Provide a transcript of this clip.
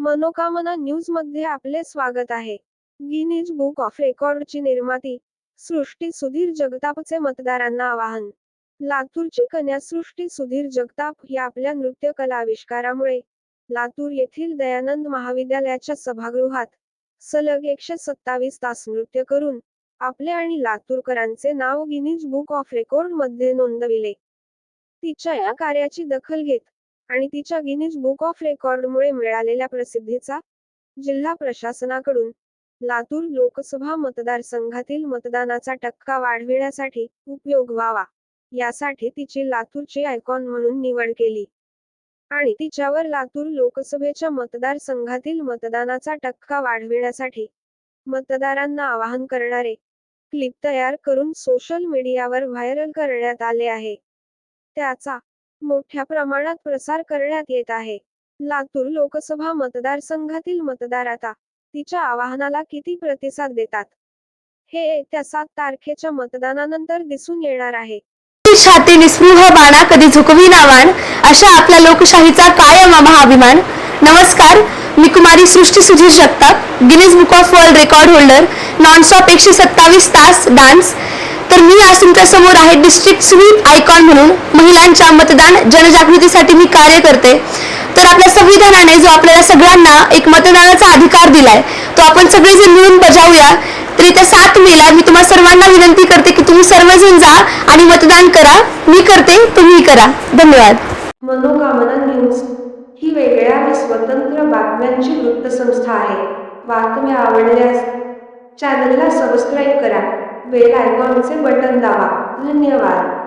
मनोकामना न्यूजमध्ये आपले स्वागत आहे. गिनीज बुक ऑफ रेकॉर्डची निर्माती सृष्टी सुधीर जगतापचे मतदारांना आवाहन. लातूरची कन्या सृष्टी सुधीर जगताप ही आपल्या नृत्य कला आविष्कारामुळे लातूर येथील दयानंद महाविद्यालयाच्या सभागृहात सलग एकशे सत्तावीस तास नृत्य करून आपले आणि लातूरकरांचे नाव गिनीज बुक ऑफ रेकॉर्डमध्ये नोंदविले. तिच्या या कार्याची दखल घेत आणि तिच्या गिनीज बुक ऑफ रेकॉर्डमुळे मिळालेल्या प्रसिद्धीचा जिल्हा प्रशासनाकडून लातूर लोकसभा मतदारसंघातील मतदानाचा टक्का वाढविण्यासाठी उपयोग व्हावा यासाठी तिची लातूरची आयकॉन म्हणून निवड केली. आणि तिच्यावर लातूर लोकसभेच्या मतदारसंघातील मतदानाचा टक्का वाढविण्यासाठी मतदारांना आवाहन करणारे क्लिप तयार करून सोशल मीडियावर व्हायरल करण्यात आले आहे. त्याचा मोठ्या प्रमाणात प्रसार करण्यात येत आहे. लातूर लोकसभा मतदारसंघातील मतदार आता तिच्या आवाहनाला किती प्रतिसाद देतात? हे येत्या सात तारखेच्या मतदानानंतर दिसून येणार आहे. छाती निस्पृह बाणा कधी झुकवी नावान? अशा आपल्या लोकशाहीचा कायम महाअभिमान नमस्कार मी कुमारी Srushti Sudhir Jagtap Guinness book of world record holder nonstop एकशे सत्तावीस तास डान्स तर समोर आहे डिस्ट्रिक्ट स्वीप आयकॉन म्हणून. महिलांच्या मतदान जनजागृतीसाठी मी कार्य करते. तर आपल्या संविधानाने जो आपल्याला सगळ्यांना एक मतदानाचा अधिकार दिलाय तो आपण सगळेजण मिळून बजावूया. तर इथे सात मेला मी तुम्हाला सर्वांना विनंती करते की तुम्ही सर्वजण जा आणि मतदान करा. मी करते तुम्ही करा. धन्यवाद. मनोकामना न्यूज ही वेगळ्या आणि स्वतंत्र बातम्यांची वृत्तसंस्था आहे. बातम्या आवडल्यास चॅनलला सबस्क्राईब करा. बेल आयकॉनचे बटन दाबा. धन्यवाद.